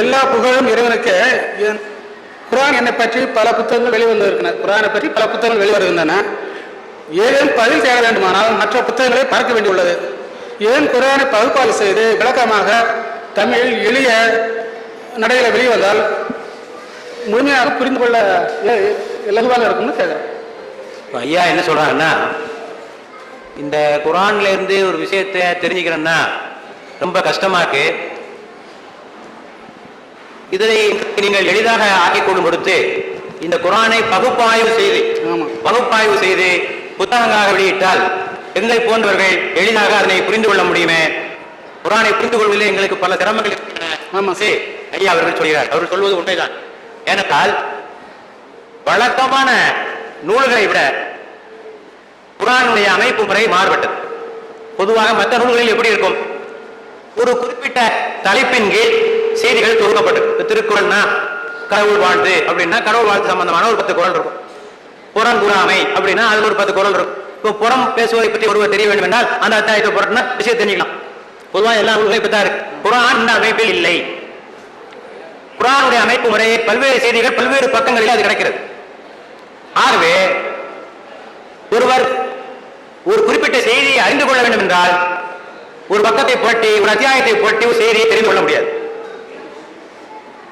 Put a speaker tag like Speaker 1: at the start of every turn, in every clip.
Speaker 1: எல்லா புகழும் இறைவனுக்கு. என் குரான் என்னை பற்றி பல புத்தகங்கள் வெளிவந்திருக்கின்றன. குரானை பற்றி பல புத்தகங்கள் வெளிவருகின்றன. ஏதேனும் பதில் தேட வேண்டுமானால் மற்ற புத்தகங்களை பார்க்க வேண்டியுள்ளது. ஏன் குரானை பகுப்பாய்வு செய்து விளக்கமாக தமிழ் எளிய நடையில் வெளிவந்தால் முழுமையாக புரிந்து கொள்ள இலகுவாக இருக்கும்னு கேட்குறேன்.
Speaker 2: ஐயா என்ன சொல்றாங்கன்னா இந்த குரான்ல இருந்து ஒரு விஷயத்தை தெரிஞ்சுக்கிறேன்னா ரொம்ப கஷ்டமாக்கு இதனை நீங்கள் எளிதாக ஆக்கிக் கொள்ளும் பொழுது இந்த குரானை பகுப்பாய்வு செய்து. பகுப்பாய்வு செய்து புத்தகங்களாக வெளியிட்டால் எங்களை போன்றவர்கள் எளிதாக அதனை புரிந்து கொள்ள முடியுமே குரானை புரிந்து கொள்வதில் எங்களுக்கு பல சிரமங்கள்.
Speaker 1: ஆமாம்.
Speaker 2: சரி, ஐயா அவர்கள் சொல்கிறார் அவர்கள் சொல்வது உண்மைதான் ஏனென்றால் வழக்கமான நூல்களை விட குரானுடைய அமைப்பு முறை மாறுபட்டது பொதுவாக மற்ற நூல்களில் எப்படி இருக்கும் ஒரு குறிப்பிட்ட தலைப்பின் கீழ் செய்திகள் தொகுக்கப்பட்டது. திருக்குறள்னா கடவுள் வாழ்த்து அப்படின்னா கடவுள் வாழ்த்து சம்பந்தமான ஒரு பத்து குரல் இருக்கும். புறம் கூறாமை அப்படின்னா அதுல ஒரு பத்து குரல் இருக்கும். இப்போ புறம் பேசுவதை பற்றி ஒருவர் தெரிய வேண்டும் என்றால் அந்த அத்தியாயத்தை புறம்னா விஷயம் தெரிஞ்சுக்கலாம். பொதுவாக எல்லா அமைப்பு தான் இருக்கு. குரான் இந்த அமைப்பில் இல்லை. குரானுடைய அமைப்பு முறையை பல்வேறு செய்திகள் பல்வேறு பக்கங்களில் அது கிடைக்கிறது. ஆகவே ஒருவர் ஒரு குறிப்பிட்ட செய்தியை அறிந்து கொள்ள வேண்டும் என்றால் ஒரு பக்கத்தை போட்டி ஒரு அத்தியாயத்தை போட்டி ஒரு செய்தியை தெரிந்து கொள்ள முடியாது.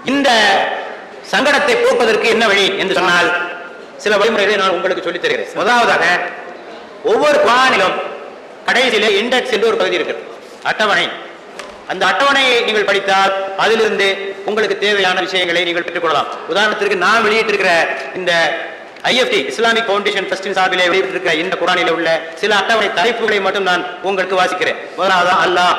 Speaker 2: இந்த சங்கடத்தை போக்குவதற்கு என்ன வழி என்று சொன்னால் சில வழிமுறைகளை நான் உங்களுக்கு சொல்லித் தருகிறேன் முதலாவதாக ஒவ்வொரு குரானிலும் கடைசியிலே இண்டெக்ஸ் என்று ஒரு பகுதி இருக்கு அட்டவணை. அந்த அட்டவணையை நீங்கள் படித்தால் அதிலிருந்து உங்களுக்கு தேவையான விஷயங்களை நீங்கள் பெற்றுக்கொள்ளலாம். உதாரணத்திற்கு நான் வெளியிட்டிருக்கிற இந்த ஐஎஃப்டி இஸ்லாமிக் ஃபவுண்டேஷன் ட்ரஸ்டின் சார்பிலே வெளியிட்டிருக்கிற இந்த குரானில் உள்ள சில அட்டவணை தலைப்புகளை மட்டும் நான் உங்களுக்கு வாசிக்கிறேன். முதலாவது அல்லாஹ்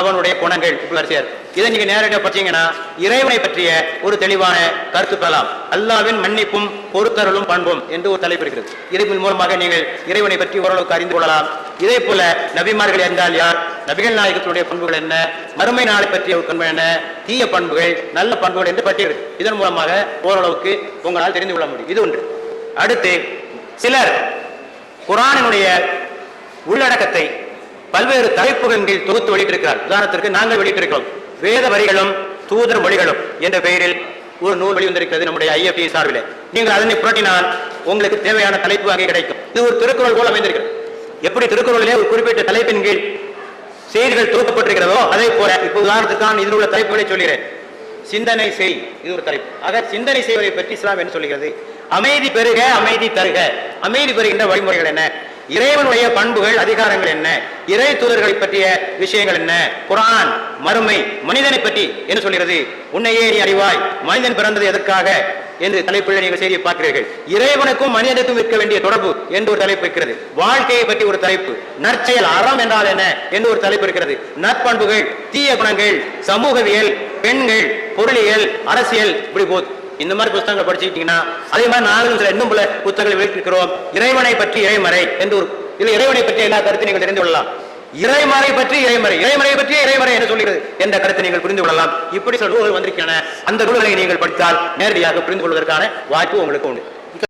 Speaker 2: அவனுடைய குணங்கள் வரிசையா இருக்கு. இதை நீங்க நேரடியாக பார்த்தீங்கன்னா இறைவனை பற்றிய ஒரு தெளிவான கருத்து பெறலாம். அல்லாவின் மன்னிப்பும் பொறுத்தருளும் பண்பும் என்று ஒரு தலைப்பு இருக்கிறது. இதன் மூலமாக நீங்கள் இறைவனை பற்றி ஓரளவுக்கு அறிந்து கொள்ளலாம். இதே போல நபிமார்கள் என்றால் யார்? நபிகள் நாயகத்துடைய பண்புகள் என்ன? மறுமை நாளை பற்றிய ஒரு பண்பு என்ன? தீய பண்புகள் நல்ல பண்புகள் என்று பட்டியல் இதன் மூலமாக ஓரளவுக்கு உங்களால் தெரிந்து கொள்ள முடியும். இது ஒன்று. அடுத்து சிலர் குரானினுடைய உள்ளடக்கத்தை பல்வேறு தலைப்புகளின் கீழ் தொகுத்து வெளியிட்டிருக்கிறார். உதாரணத்திற்கு நாங்கள் வெளியிட்டிருக்கிறோம். வேத வரிகளும் தூதர் மொழிகளும் என்ற பெயரில் ஒரு நூல் வெளிவந்திருக்கிறது நம்முடைய ஐஎஃப்டி சார்பில். நீங்கள் அதனை புரட்டினால் உங்களுக்கு தேவையான தலைப்பு அங்கே கிடைக்கும். இது ஒரு திருக்குறள் போல அமைந்திருக்கிறது. எப்படி திருக்குறளிலே ஒரு குறிப்பிட்ட தலைப்பின் கீழ் செய்திகள் தொகுக்கப்பட்டிருக்கிறதோ அதே போல இப்போ உதாரணத்துக்கு இதில் உள்ள தலைப்புகளை சொல்கிறேன். சிந்தனை செய் இது ஒரு தலைப்பு. ஆக சிந்தனை செய்வதை பற்றி இஸ்லாம் என்ன சொல்கிறது? அமைதி பெருக அமைதி தருக. அமைதி பெறுகின்ற வழிமுறைகள் என்ன? இறைவனுடைய பண்புகள் அதிகாரங்கள் என்ன? இறை தூதர்களை பற்றிய விஷயங்கள் என்ன? குரான் மறுமை மனிதனை பற்றி என்ன சொல்கிறது? உன்னையே நீ அறிவாய் மனிதன் பிறந்தது எதற்காக? என்று தலைப்பில் நீங்கள் செய்தியை பார்க்கிறீர்கள். இறைவனுக்கும் மனிதனுக்கும் இருக்க வேண்டிய தொடர்பு என்று ஒரு தலைப்பு இருக்கிறது. வாழ்க்கையை பற்றி ஒரு தலைப்பு. நற்செயல் அறம் என்றால் என்ன? என்று ஒரு தலைப்பு இருக்கிறது. நற்பண்புகள் தீய குணங்கள் சமூகவியல் பெண்கள் பொருளியல் அரசியல் இப்படி போது இந்த மாதிரி புத்தகங்கள் படிச்சுக்கிட்டீங்கன்னா அதே மாதிரி நாங்களும் சில இன்னும் பல புத்தகங்களை வெளியிட்டிருக்கிறோம். இறைவனை பற்றி இறைமறை என்று ஒரு இதுல இறைவனை பற்றி எல்லா கருத்தை நீங்கள் தெரிந்து கொள்ளலாம்? இறைமறை பற்றி இறைமறை இறைமறை பற்றி இறைமறை என்று சொல்கிறது என்ற கருத்தை நீங்கள் புரிந்து கொள்ளலாம். இப்படி சில நூல்கள் வந்திருக்கின்றன. அந்த நூல்களை நீங்கள் படித்தால் நேரடியாக புரிந்து கொள்வதற்கான வாய்ப்பு உங்களுக்கு உண்டு.